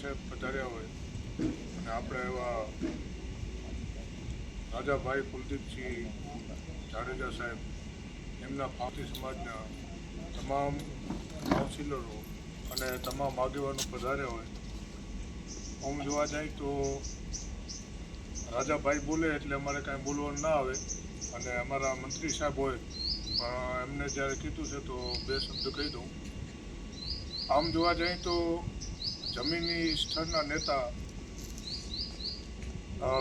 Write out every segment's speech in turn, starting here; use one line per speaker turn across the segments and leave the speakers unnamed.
સાહેબ પધાર્યા હોય. અને આપણે એવા રાજાભાઈ કુલદીપસિંહ જાડેજા સાહેબ, એમના ફાંસી સમાજના તમામ કાઉન્સિલરો અને તમામ આગેવાનો પધાર્યા હોય. આમ જોવા જાય તો રાજાભાઈ બોલે એટલે અમારે કાંઈ બોલવાનું ના આવે. અને અમારા મંત્રી સાહેબ હોય, પણ એમને જ્યારે કીધું છે તો બે શબ્દ કહી દઉં. આમ જોવા જઈએ તો જમીની સ્થળના નેતા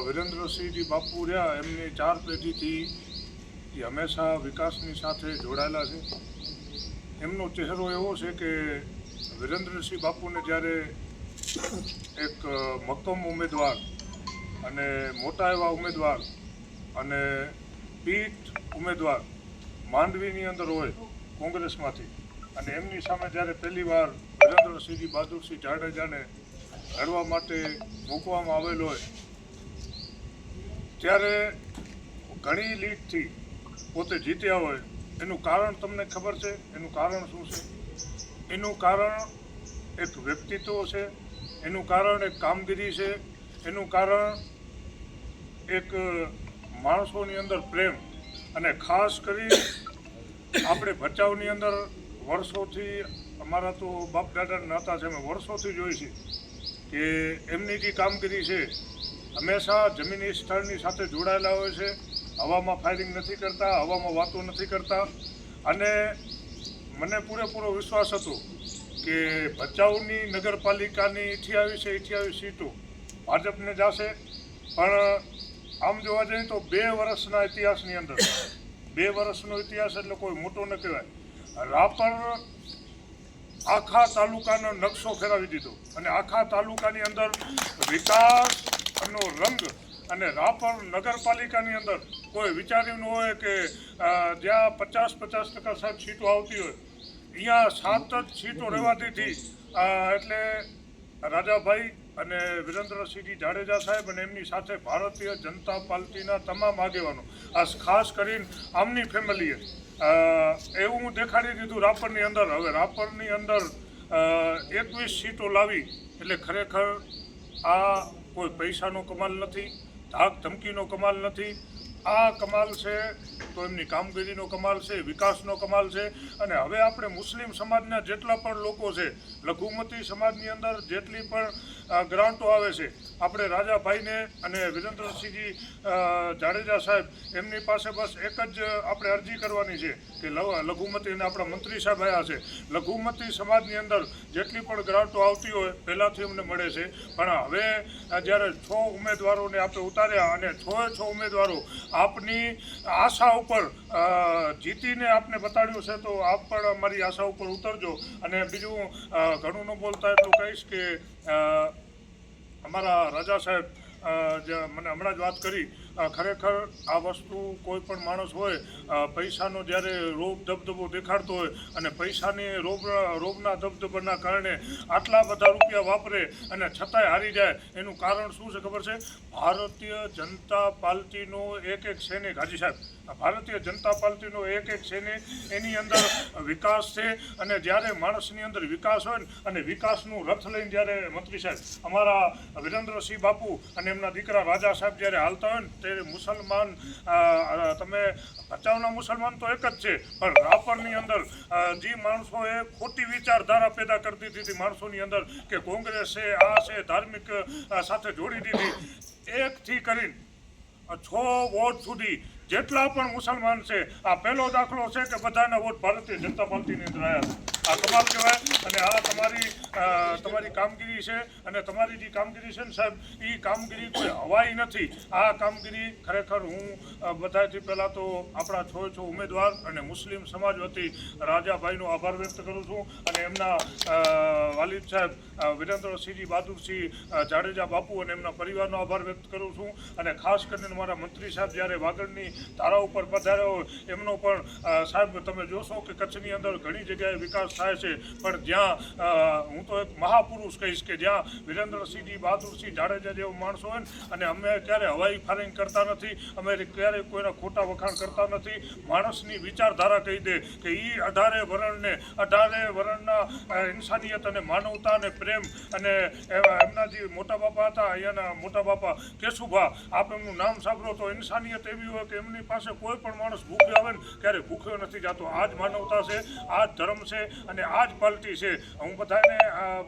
વિરેન્દ્રસિંહજી બાપુ રહ્યા. એમની ચાર પેઢીથી એ હંમેશા વિકાસની સાથે જોડાયેલા છે. એમનો ચહેરો એવો છે કે વિરેન્દ્રસિંહ બાપુને જ્યારે એક મક્કમ ઉમેદવાર અને મોટા એવા ઉમેદવાર અને પીઠ ઉમેદવાર માંડવીની અંદર હોય કોંગ્રેસમાંથી અને એમની સામે જ્યારે પહેલી વાર વિરેન્દ્રસિંહજી બહાદુરસિંહ જાડેજાને લડવા માટે મૂકવામાં આવેલ હોય, ત્યારે ઘણી લીડથી પોતે જીત્યા હોય, એનું કારણ તમને ખબર છે? એનું કારણ શું છે? એનું કારણ એક વ્યક્તિત્વ છે, એનું કારણ એક કામગીરી છે, એનું કારણ એક માણસોની અંદર પ્રેમ અને ખાસ કરી આપણે ભચાઉની અંદર વર્ષોથી અમારા તો બાપ દાદા નાતા છે, અમે વર્ષોથી જોઈ છે કે એમની જે કામગીરી છે, હંમેશા જમીની સ્થળની સાથે જોડાયેલા હોય છે, હવામાં ફાયરિંગ નથી કરતા, હવામાં વાતો નથી કરતા. અને મને પૂરેપૂરો વિશ્વાસ હતો કે ભચાઉની નગરપાલિકાની અઠ્યાવીસે અઠ્યાવીસ સીટો ભાજપને જશે. પણ આમ જોવા જઈએ તો બે વર્ષના ઇતિહાસની અંદર, બે વર્ષનો ઇતિહાસ એટલે કોઈ મોટો ન કહેવાય. રાપર આખા તાલુકાનો નકશો ફેરવી દીધો. અને આખા તાલુકાની અંદર વિકાસનો રંગ અને રાપર નગરપાલિકાની અંદર કોઈ વિચાર્યું ન હોય કે જ્યાં પચાસ પચાસ ટકા સાત સીટો આવતી હોય, અહીંયા સાત જ સીટો રહેવાથી હતી એટલે રાજાભાઈ અને વિરેન્દ્રસિંહજી જાડેજા સાહેબ અને એમની સાથે ભારતીય જનતા પાર્ટીના તમામ આગેવાનો, આ ખાસ કરીને આમની ફેમિલીએ અ, હું દેખાડી દીધું રાપરની અંદર. હવે રાપરની અંદર એકવીસ સીટો લાવી એટલે ખરેખર આ કોઈ પૈસાનો કમાલ નથી ધાક ધમકીનો કમાલ નથી. આ કમાલ છે તો એમની કામગીરીનો કમાલ છે વિકાસનો કમાલ છે. અને હવે આપણે મુસ્લિમ સમાજના જેટલા પણ લોકો છે લઘુમતી સમાજની અંદર જેટલી પણ ગ્રાન્ટો આવે છે. આપણે રાજાભાઈને અને વિરેન્દ્રસિંહજી જાડેજા સાહેબ, એમની પાસે બસ એક જ આપણે અરજી કરવાની છે કે લઘુમતી અને આપણા મંત્રી સાહેબ આવ્યા છે. લઘુમતી સમાજની અંદર જેટલી પણ ગ્રાન્ટો આવતી હોય, પહેલાંથી અમને મળે છે. પણ હવે જ્યારે છ ઉમેદવારોને આપણે ઉતાર્યા અને છ છ ઉમેદવારો આપની આશા ઉપર જીતીને આપને બતાડ્યું છે, તો આપ પણ અમારી આશા ઉપર ઉતરજો. અને બીજું ઘણું ન બોલતા એટલું કહીશ કે અમારા રાજા સાહેબ જે મને હમણાં જ વાત કરી ખરેખર આ વસ્તુ કોઈ પણ માણસ હોય પૈસાનો જ્યારે રોગ ધબધબો દેખાડતો હોય અને પૈસાની રોગ, રોગના ધબધબાના કારણે આટલા બધા રૂપિયા વાપરે અને છતાંય હારી જાય, એનું કારણ શું છે ખબર છે? ભારતીય જનતા પાર્ટીનો એક એક સૈનિક, હાજી સાહેબ ભારતીય જનતા પાર્ટીનો એક એક સૈનિક એની અંદર વિકાસ છે અને જ્યારે માણસની અંદર વિકાસ હોય ને, અને વિકાસનું રથ લઈને જ્યારે મંત્રી સાહેબ અમારા વિરેન્દ્રસિંહ બાપુ અને એમના દીકરા રાજા સાહેબ જ્યારે હાલતા હોય ને ત્યારે મુસલમાન તમે ભચાઉના મુસલમાન તો એક જ છે, પણ રાપરની અંદર જે માણસોએ ખોટી વિચારધારા પેદા કરી દીધી માણસોની અંદર કે કોંગ્રેસ છે આ છે, ધાર્મિક સાથે જોડી દીધી. એકથી કરીને છ વોટ સુધી જેટલા પણ મુસલમાન છે, આ પહેલો દાખલો છે કે બધાના વોટ ભારતીય જનતા પાર્ટીની અંદર આવ્યા છે. આ કમાલ કહેવાય અને આ તમારી તમારી કામગીરી છે અને તમારી જે કામગીરી છે ને સાહેબ એ કામગીરી કોઈ હવાઈ નથી. આ કામગીરી ખરેખર હું બધાથી પહેલાં તો આપણા છો છો ઉમેદવાર અને મુસ્લિમ સમાજ વતી રાજાભાઈનો આભાર વ્યક્ત કરું છું અને એમના વાલિદ સાહેબ વિરેન્દ્રસિંહજી બહાદુરસિંહ જાડેજા બાપુ અને એમના પરિવારનો આભાર વ્યક્ત કરું છું અને ખાસ કરીને મારા મંત્રી સાહેબ જ્યારે વાગડની તારા ઉપર પધાર્યો એમનો પણ સાહેબ તમે જોશો કે કચ્છની અંદર ઘણી જગ્યાએ વિકાસ થાય છે. પણ જ્યાં હું તો એક મહાપુરુષ કહીશ કે જ્યાં વિરેન્દ્રસિંહજી બહાદુરસિંહ જાડેજા જેવો માણસો હોય અને અમે ક્યારે હવાઈ ફાયરિંગ કરતા નથી, અમે ક્યારે કોઈના ખોટા વખાણ કરતા નથી, માણસની વિચારધારા કહી દે કે એ અઢારે વરણને, અઢારે વરણના ઇન્સાનિયત અને માનવતા અને પ્રેમ અને એમના જે મોટા બાપા હતા, અહીંયાના મોટા બાપા કેશુભા, આપ એમનું નામ સાંભળો તો ઇન્સાનિયત એવી હોય કે એમની પાસે કોઈ પણ માણસ ભૂખ્યો આવે ને ક્યારે ભૂખ્યો નથી જતો. આ જ માનવતા છે, આ જ ધર્મ છે અને આ જ પાલટી છે. હું બધાને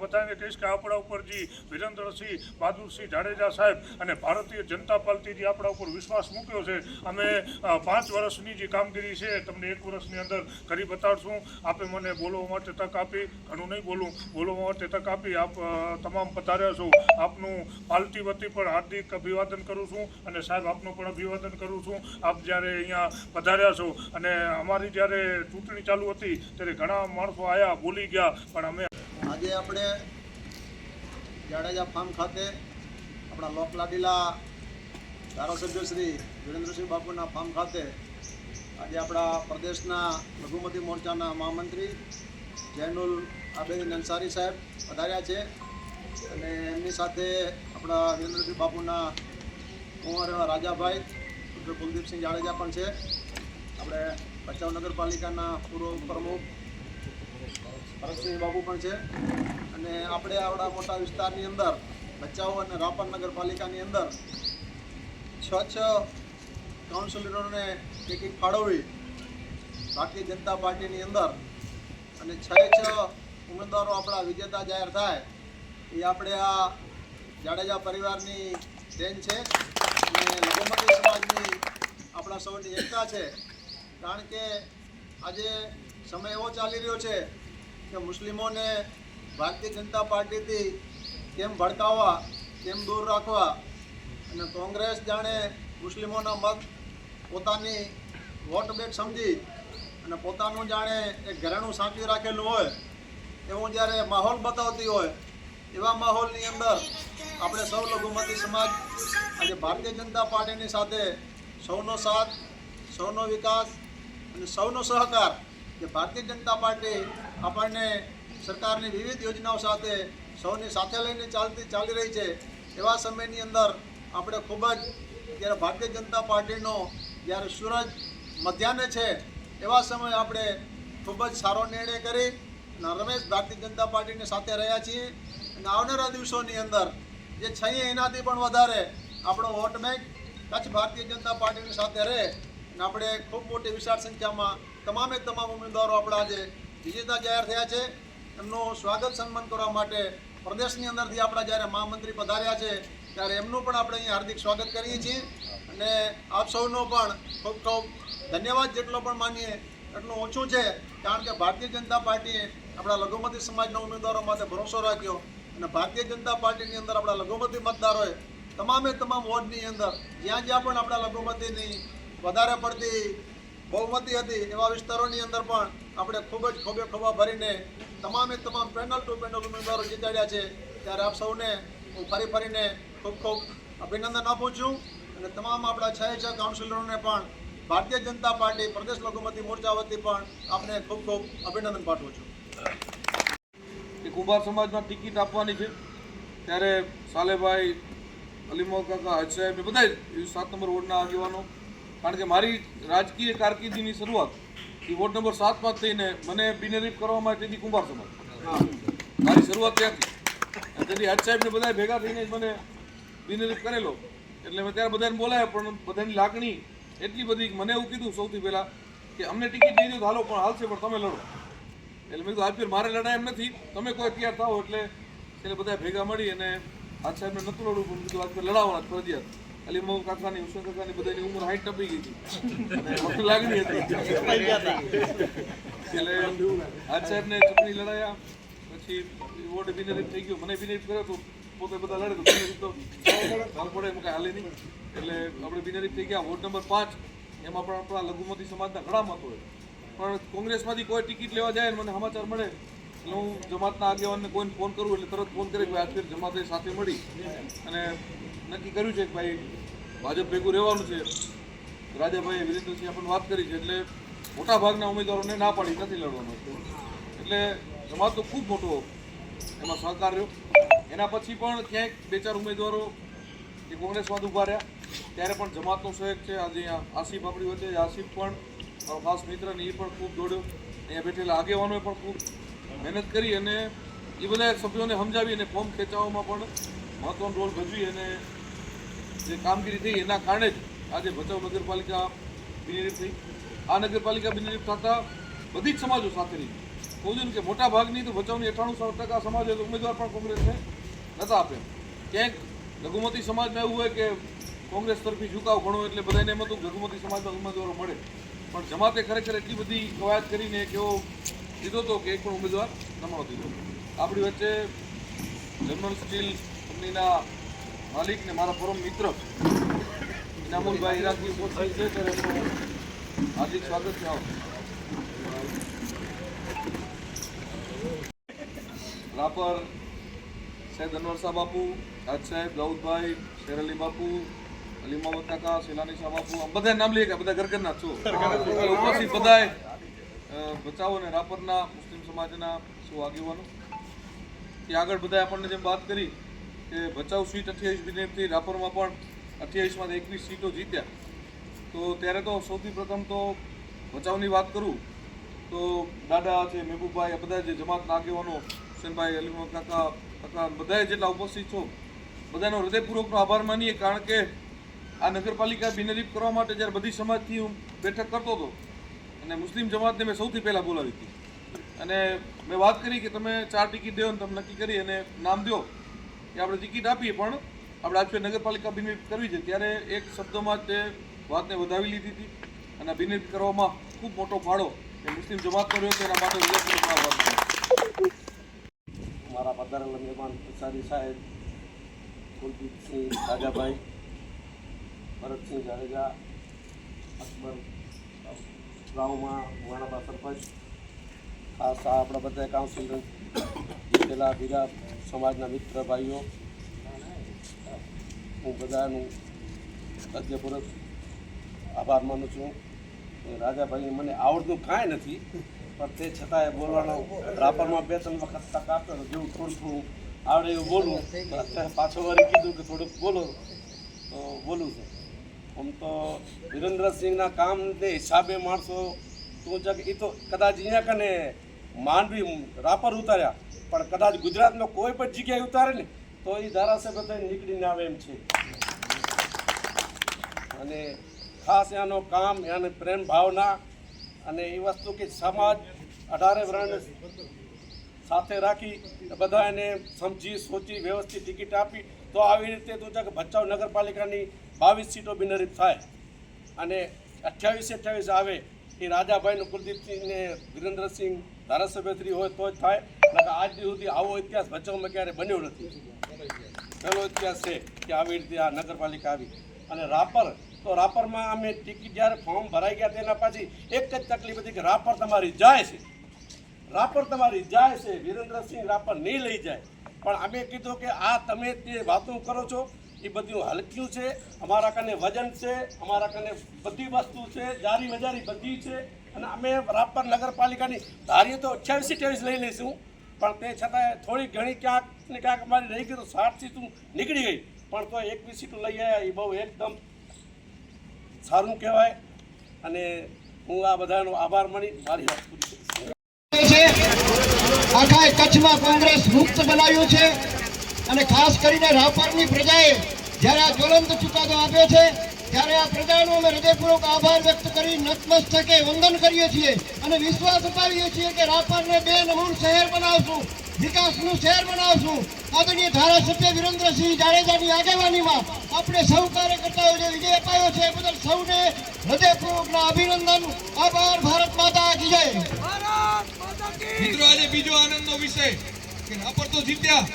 બધાને કહીશ કે આપણા ઉપર જે વિરેન્દ્રસિંહ બહાદુરસિંહ જાડેજા સાહેબ અને ભારતીય જનતા પાર્ટી જે આપણા ઉપર વિશ્વાસ મૂક્યો છે, અમે પાંચ વર્ષની જે કામગીરી છે, તમને એક વર્ષની અંદર કરી બતાડશું. આપે મને બોલવા માટે તક આપી, ઘણું નહીં બોલું, બોલવા માટે તક આપી, આપ તમામ પધાર્યા છો. આપનું પાર્ટી વતી પણ હાર્દિક અભિવાદન કરું છું અને સાહેબ આપનું પણ અભિવાદન કરું છું. આપ જ્યારે અહીંયા પધાર્યા છો અને અમારી જ્યારે ચૂંટણી ચાલુ હતી, ત્યારે ઘણા માણસો આવ્યા ભૂલી ગયા, પણ અમે
આજે આપણે જાડેજા ફાર્મ ખાતે આપણા લોકલાડીલા ધારાસભ્ય શ્રી વિરેન્દ્રસિંહ બાપુના ફાર્મ ખાતે આજે આપણા પ્રદેશના લઘુમતી મોરચાના મહામંત્રી જૈનુલ આબેદીન અંસારી સાહેબ પધાર્યા છે. અને એમની સાથે આપણા વિરેન્દ્રસિંહ બાપુના કુંવર રાજાભાઈ, ડૉક્ટર કુલદીપસિંહ જાડેજા પણ છે. આપણે ભચાઉ નગરપાલિકાના પૂર્વ પ્રમુખ ભરતસિંહ બાબુ પણ છે. અને આપણે આવડા મોટા વિસ્તારની અંદર, ભચાઉ અને રાપર નગરપાલિકાની અંદર છ છ કાઉન્સિલરોને ટિકિટ ફાળવવી ભારતીય જનતા પાર્ટીની અંદર અને છ છ ઉમેદવારો આપણા વિજેતા જાહેર થાય, એ આપણે આ જાડેજા પરિવારની દેન છે. અને લઘુમતી સમાજની આપણા સૌની એકતા છે. કારણ કે આજે સમય એવો ચાલી રહ્યો છે કે મુસ્લિમોને ભારતીય જનતા પાર્ટીથી કેમ ભડકાવવા, કેમ દૂર રાખવા અને કોંગ્રેસ જાણે મુસ્લિમોના મત પોતાની વોટ બેંક સમજી અને પોતાનું જાણે એક ઘરેણું સાંકળી રાખેલું હોય, એવું જ્યારે માહોલ બતાવતી હોય, એવા માહોલની અંદર આપણે સૌ લઘુમતી સમાજ આજે ભારતીય જનતા પાર્ટીની સાથે સૌનો સાથ, સૌનો વિકાસ અને સૌનો સહકાર કે ભારતીય જનતા પાર્ટી આપણને સરકારની વિવિધ યોજનાઓ સાથે સૌની સાથે લઈને ચાલતી ચાલી રહી છે. એવા સમયની અંદર આપણે ખૂબ જ જ્યારે ભારતીય જનતા પાર્ટીનો જ્યારે સૂરજ મધ્યાહ્ને છે, એવા સમયે આપણે ખૂબ જ સારો નિર્ણય કરી અને રમેશ ભારતીય જનતા પાર્ટીની સાથે રહ્યા છીએ. અને આવનારા દિવસોની અંદર જે છે એનાથી પણ વધારે આપણો વોટ બેંક કચ્છ ભારતીય જનતા પાર્ટીની સાથે રહે. અને આપણે ખૂબ મોટી વિશાળ સંખ્યામાં તમામે તમામ ઉમેદવારો આપણા આજે વિજેતા જાહેર થયા છે. એમનું સ્વાગત સન્માન કરવા માટે પ્રદેશની અંદરથી આપણા જ્યારે મહામંત્રી પધાર્યા છે, ત્યારે એમનું પણ આપણે અહીં હાર્દિક સ્વાગત કરીએ છીએ. અને આપ સૌનો પણ ખૂબ ખૂબ ધન્યવાદ જેટલો પણ માનીએ એટલું ઓછું છે, કારણ કે ભારતીય જનતા પાર્ટીએ આપણા લઘુમતી સમાજના ઉમેદવારો માટે ભરોસો રાખ્યો અને ભારતીય જનતા પાર્ટીની અંદર આપણા લઘુમતી મતદારોએ તમામે તમામ વોર્ડની અંદર જ્યાં જ્યાં પણ આપણા લઘુમતીની વધારે પડતી બહુમતી હતી. એવા વિસ્તારોની અંદર પણ આપણે ખૂબ જ ખોબે ખોબા ભરીને તમામે તમામ પેનલ ટુ પેનલ ઉમેદવારો જીતાડ્યા છે. ત્યારે આપ સૌને હું ફરી ફરીને ખૂબ ખૂબ અભિનંદન આપું છું અને તમામ આપણા છ છ કાઉન્સિલરોને પણ, ભારતીય જનતા પાર્ટી, પ્રદેશ લઘુમતી મોરચા વતી પણ આપને ખૂબ ખૂબ અભિનંદન પાઠવું છું.
કુંભાર સમાજમાં ટિકિટ આપવાની છે. ત્યારે સાલેભાઈ અલીમો કાકા હજ સાહેબ બધા સાત નંબર વોર્ડના આગેવાનો કારણ કે મારી રાજકીય કારકિર્દીની શરૂઆત એ વોર્ડ નંબર સાતમાં થઈને મને બિનરીફ કરવામાં આવી તેથી કુંભાર સમાજ. મારી શરૂઆત ત્યાંથી. તેથી હજ સાહેબને બધા ભેગા થઈને મને બિનરીફ કરેલો. એટલે મેં ત્યારે બધાને બોલાયા, પણ બધાની લાગણી એટલી બધી મને એવું કીધું સૌથી પહેલાં કે અમને ટિકિટ નહીં દો હાલો, પણ હાલશે, પણ તમે લડો. એટલે મેં કીધું, આજ મારે લડાય એમ નથી. તમે કોઈ તૈયાર થાઓ એટલે. એટલે બધા ભેગા મળી અને આજ સાહેબને નતું લડવું, પણ કીધું, આજ ફેર લડાવવાના ફરજિયાત. અલી મો કાકાની હુસેન કાકાની બધાની ઉંમર હાઈટ ટપી ગઈ હતી. મને લાગણી હતી. એટલે આજ સાહેબને ચૂંટણી લડાયા, પછી વોટ બિનરીફ થઈ ગયો. મને બિનરીફ કર્યો તો પોતે બધા લડે તો તો હાલ પડે, એમ કાંઈ હાલે નહીં. એટલે આપણે બિનરીફ થઈ ગયા. વોટ નંબર પાંચ, એમાં પણ આપણા લઘુમતી સમાજના ઘણા મત હોય. પણ કોંગ્રેસમાંથી કોઈ ટિકિટ લેવા જાય મને સમાચાર મળે એટલે હું જમાતના આગેવાનને કોઈને ફોન કરું એટલે તરત ફોન કરે કે ભાઈ આજ ફેર જમાતે સાથે મળી. અને નક્કી કર્યું છે કે ભાઈ ભાજપ ભેગું રહેવાનું છે. રાજાભાઈ વિરેન્દ્રસિંહ આપણને વાત કરી છે એટલે મોટા ભાગના ઉમેદવારોને ના પાડી, નથી લડવાનું. એટલે જમાતનો ખૂબ મોટો એમાં સહકાર રહ્યો. એના પછી પણ ક્યાંક બે ચાર ઉમેદવારો જે કોંગ્રેસમાં ઊભા રહ્યા. ત્યારે પણ જમાતનો સહયોગ છે. આજે અહીંયા આસિફ આપણી વચ્ચે, આસિફ પણ ખાસ મિત્ર ને એ પણ ખૂબ દોડ્યો અહીંયા બેઠેલા આગેવાનોએ પણ ખૂબ મહેનત કરી અને એ બધા સભ્યોને સમજાવી અને ફોર્મ ખેંચાવવામાં પણ મહત્વનો રોલ ભજવી અને જે કામગીરી થઈ એના કારણે જ આજે ભચાઉ નગરપાલિકા બિનહરીફ થઈ. આ નગરપાલિકા બિનહરીફ થતાં બધી જ સમાજો સાથે રહી. કહું કે મોટા ભાગની તો ભચાઉની અઠાણું ટકા સમાજે ઉમેદવાર પણ કોંગ્રેસને નતા આપે ક્યાંક લઘુમતી સમાજમાં એવું હોય કે કોંગ્રેસ તરફી ઝુકાવ ઘણો એટલે બધાને એમ હતું લઘુમતી સમાજમાં ઉમેદવારો મળે. પણ જમાતે ખરેખર એટલી બધી કવાયત કરીને કેવો દીધો હતો કે એક પણ ઉમેદવાર નમણો દીધો. આપણી વચ્ચે જર્મન સ્ટીલ કંપનીના માલિક ને મારા પરમ મિત્ર ઇનામુલભાઈ હિરાજી ઉપસ્થિત છે, ત્યારે એમનું હાર્દિક સ્વાગત છે. રાપર સૈયદ અનવર સાહેબ બાપુ આજ સાહેબ, દાઉદભાઈ શેરલી બાપુ અલી મોહમ્મદ કાકા શેલાની શાહ બાપુ બધા નામ લઈએ કે બધા ગરગરના છો. ઉપસ્થિત બધાએ બચાવ અને રાપરના મુસ્લિમ સમાજના આગેવાનો? તે આગળ બધાએ આપણને જેમ વાત કરી કે બચાવ સીટ અઠ્યાવીસ બિનેટથી રાપરમાં પણ અઠ્યાવીસમાંથી એકવીસ સીટો જીત્યા. તો ત્યારે તો સૌથી પ્રથમ તો બચાવની વાત કરું તો દાદા છે મહેબૂબભાઈ આ બધા જે જમાતના આગેવાનો હુસેનભાઈ અલીમો કાકા કાકા બધાએ જેટલા ઉપસ્થિત છો બધાનો હૃદયપૂર્વકનો આભાર માનીએ કારણ કે આ નગરપાલિકા બિનરીફ કરવા માટે જ્યારે બધી સમાજથી હું બેઠક કરતો હતો, અને મુસ્લિમ જમાતને મેં સૌથી પહેલાં બોલાવી હતી અને મેં વાત કરી કે તમે ચાર ટિકિટ દો ને તમે નક્કી કરી અને નામ દો કે આપણે ટિકિટ આપીએ, પણ આપણે આજે નગરપાલિકા બિનરીફ કરવી છે ત્યારે એક શબ્દમાં તે વાતને વધાવી લીધી હતી અને બિનરીફ કરવામાં ખૂબ મોટો ફાળો એ મુસ્લિમ જમાતનો રહ્યો તેના માટે.
મારા પધારેલા મહેમાન પ્રસાદી સાહેબ, કુલદીપસિંહ રાજાભાઈ ભરતસિંહ જાડેજા, અકબર ગામમાં વાણાબા સરપંચ, ખાસ આ આપણા બધા કાઉન્સિલર જીતેલા બીજા સમાજના મિત્ર ભાઈઓ, હું બધાનું હૃદયપૂર્વક આભાર માનું છું. રાજાભાઈ મને આવડતું કાંઈ નથી, પણ તે છતાંય બોલવાનો રાપરમાં બે ત્રણ વખત તક આપતો જેવું થોડું થોડું આવડે એવું બોલું અત્યારે પાછો વારી કીધું કે થોડુંક બોલો, તો બોલું છું. આમ તો વિરેન્દ્રસિંહના કામને હિસાબે માણસો તું જગ એ તો કદાચ અહીંયા કને માંડવી રાપર ઉતાર્યા, પણ કદાચ ગુજરાતમાં કોઈ પણ જગ્યાએ ઉતારે ને, તો એ ધારાસભ્ય થઈને નીકળીને આવે એમ છે. અને ખાસ એનો કામ, એને પ્રેમ ભાવના અને એ વસ્તુ કે સમાજ અઢારે વર્ણ સાથે રાખી બધા એને સમજી, સોચી, વ્યવસ્થિત ટિકિટ આપી તો આવી રીતે તું કે ભચાઉ નગરપાલિકાની બાવીસ સીટો બિનરીફ થાય. અને અઠ્યાવીસ અઠ્યાવીસ આવે એ રાજાભાઈનું કુલદીપસિંહને વિરેન્દ્રસિંહ ધારાસભ્યશ્રી હોય તો જ થાય. અને આજ સુધી આવો ઇતિહાસ ભચાઉમાં ક્યારે બન્યો નથી. પહેલો ઇતિહાસ છે કે આવી રીતે આ નગરપાલિકા આવી. અને રાપર, તો રાપરમાં અમે ટિકિટ જ્યારે ફોર્મ ભરાઈ ગયા તેના પછી એક જ તકલીફ હતી કે રાપર તમારી જાય છે. રાપર તમારી જાય છે, વિરેન્દ્રસિંહ રાપર નહીં લઈ જાય. પણ અમે કીધું કે આ તમે તે વાતો કરો છો, એ બધું હલક્યું છે, અમારા કને વજન છે, અમારા કને બધી વસ્તુ છે, જારી વજારી બધી છે, અને અમે રાપર નગરપાલિકાની ધારીએ તો અઠ્યાવીસ અઠ્યાવીસ લઈ લઈશું, પણ તે છતાંય થોડી ઘણી ક્યાંક ને ક્યાંક અમારી રહી ગઈ તો સાઠ સીટું નીકળી ગઈ. પણ તો એકવીસ સીટું લઈ આવ્યા, એ બહુ એકદમ સારું કહેવાય. અને હું આ બધાનો આભાર માની, મારી વાત પૂરી
વિશ્વાસ અપાવીએ છીએ કે રાપરને બે નમૂન શહેર બનાવશું, વિકાસનું શહેર બનાવશું. આદરણીય ધારાસભ્ય વિરેન્દ્રસિંહ જાડેજાની આગેવાનીમાં આપણે સૌ કાર્યકર્તાઓ જે વિજય અપાયો છે બદલ સૌને હૃદયપૂર્વકના અભિનંદન. આભાર, ભારત માતા
બીજો આનંદનો વિષય કે રાપર તો જીત્યા.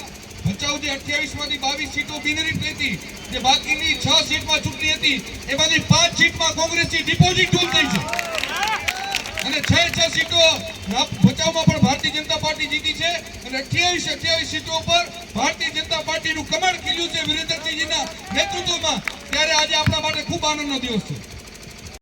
ભચાઉ જે અઠ્યાવીસમાંથી બાવીસ સીટો બિનરીફ હતી જે બાકીની છ સીટમાં ચૂંટણી હતી, એમાંથી પાંચ સીટમાં કોંગ્રેસની ડિપોઝિટ ટૂલ થઈ છે. અને છ છ સીટો ભચાઉમાં પણ ભારતીય જનતા પાર્ટી જીતી છે. અને અઠ્યાવીસ અઠ્યાવીસ સીટો પર ભારતીય જનતા પાર્ટીનું કમળ ખીલ્યું છે. વિરેન્દ્રસિંહજીના નેતૃત્વમાં. ત્યારે આજે આપણા માટે ખૂબ આનંદનો દિવસ છે.